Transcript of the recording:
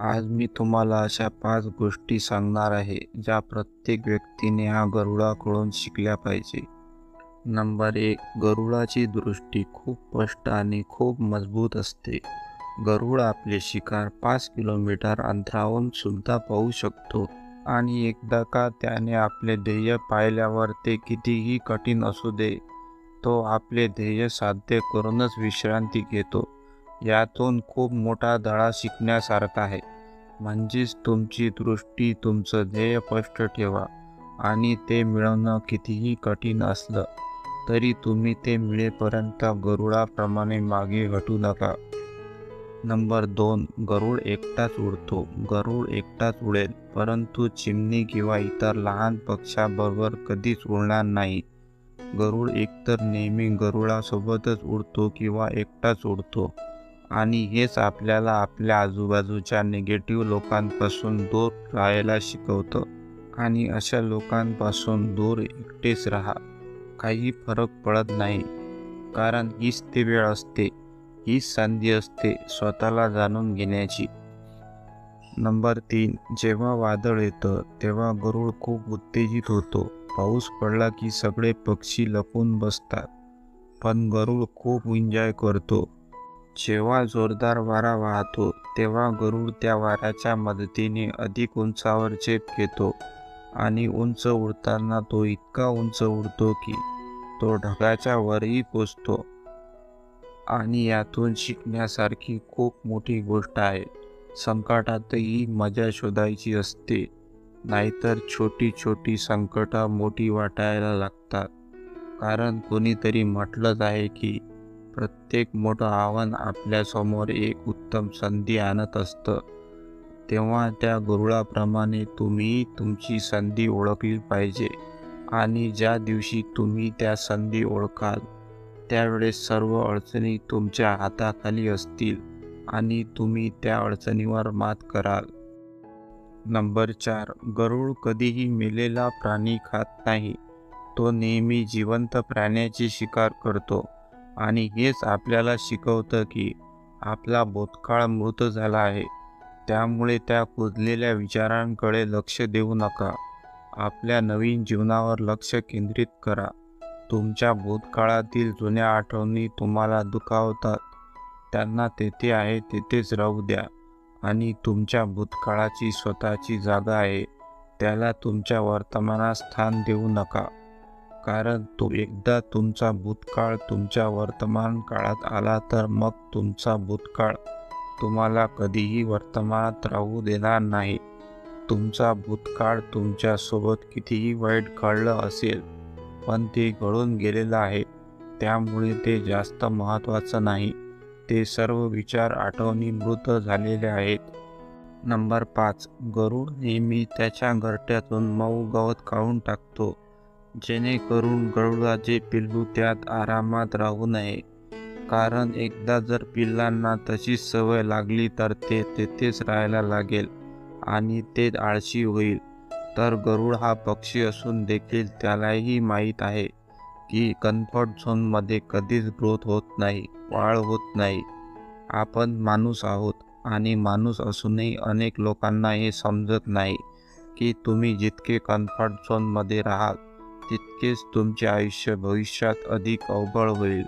आज मी तुम्हाला अशा पाच गोष्टी सांगणार आहे ज्या प्रत्येक व्यक्तीने हा गरुडाकडून शिकल्या पाहिजे. नंबर एक गरुडाची दृष्टी खूप स्पष्ट आणि खूप मजबूत असते. गरुड आपले शिकार पाच किलोमीटर अंतरावून सुद्धा पाहू शकतो आणि एकदा का त्याने आपले ध्येय पाहिल्यावर ते कितीही कठीण असू दे तो आपले ध्येय साध्य करूनच विश्रांती घेतो. यातून खूप मोठा धडा शिकण्यासारखा आहे. म्हणजेच तुमची दृष्टी तुमचं ध्येय स्पष्ट ठेवा आणि ते मिळवणं कितीही कठीण असलं तरी तुम्ही ते मिळेपर्यंत गरुडाप्रमाणे मागे हटू नका. नंबर दोन गरुड एकटाच उडतो. गरुड एकटाच उडेल परंतु चिमणी किंवा इतर लहान पक्ष्याबरोबर कधीच उडणार नाही. गरुड एकतर नेहमी गरुडासोबतच उडतो किंवा एकटाच उडतो. आणि हेच आपल्याला आपल्या आजूबाजूच्या निगेटिव्ह लोकांपासून दूर राहायला शिकवतं. आणि अशा लोकांपासून दूर एकटेच राहा. काही फरक पडत नाही. कारण हीच ती वेळ असते. हीच संधी असते स्वतःला जाणून घेण्याची. नंबर तीन जेव्हा वादळ येतं तेव्हा गरुड खूप उत्तेजित होतो. पाऊस पडला की सगळे पक्षी लपून बसतात. पण गरुड खूप एन्जॉय करतो. जेव्हा जोरदार वारा वाहतो तेव्हा गरुड त्या वाऱ्याच्या मदतीने अधिक उंचावर झेप घेतो आणि उंच उडताना तो इतका उंच उडतो की तो ढगाच्या वरही पोचतो आणि यातून शिकण्यासारखी खूप मोठी गोष्ट आहे. संकटातही मजा शोधायची असते नाहीतर छोटी छोटी संकटं मोठी वाटायला लागतात. कारण कोणीतरी म्हटलंच आहे की प्रत्येक मोठं आव्हान आपल्यासमोर एक उत्तम संधी आणत असतं. तेव्हा त्या गरुडाप्रमाणे तुम्ही तुमची संधी ओळखली पाहिजे आणि ज्या दिवशी तुम्ही त्या संधी ओळखाल त्यावेळेस सर्व अडचणी तुमच्या हाताखाली असतील आणि तुम्ही त्या अडचणीवर मात कराल. नंबर चार. गरुड कधीही मेलेला प्राणी खात नाही. तो नेहमी जिवंत प्राण्याची शिकार करतो. आणि हेच आपल्याला शिकवतं की आपला भूतकाळ मृत झाला आहे. त्यामुळे त्या कुजलेल्या विचारांकडे लक्ष देऊ नका. आपल्या नवीन जीवनावर लक्ष केंद्रित करा. तुमच्या भूतकाळातील जुन्या आठवणी तुम्हाला दुखावतात. त्यांना तेथे आहे तेथेच राहू द्या. आणि तुमच्या भूतकाळाची स्वतःची जागा आहे. त्याला तुमच्या वर्तमानात स्थान देऊ नका. कारण तो एकदा तुमचा भूतकाळ तुमच्या वर्तमान काळात आला तर मग तुमचा भूतकाळ तुम्हाला कधीही वर्तमानात राहू देणार नाही. तुमचा भूतकाळ तुमच्यासोबत कितीही वाईट घडलं असेल पण ते घडून गेलेलं आहे. त्यामुळे ते जास्त महत्त्वाचं नाही. ते सर्व विचार आठवणी मृत झालेले आहेत. नंबर पाच. गरुड नेहमी त्याच्या घरट्यातून मऊ गवत काढून टाकतो. जेणेकरून गरुडाचे पिल्लू त्यात आरामात राहू नये. कारण एकदा जर पिल्लांना तशी सवय लागली तर ते तेथेच राहायला लागेल आणि ते आळशी होईल. तर गरुड हा पक्षी असून देखील त्यालाही माहीत आहे की कम्फर्ट झोनमध्ये कधीच ग्रोथ होत नाही वाढ होत नाही. आपण माणूस आहोत आणि माणूस असूनही अनेक लोकांना हे समजत नाही की तुम्ही जितके कम्फर्ट झोनमध्ये राहाल तितकेच तुमचे आयुष्य भविष्यात अधिक अवघड होईल.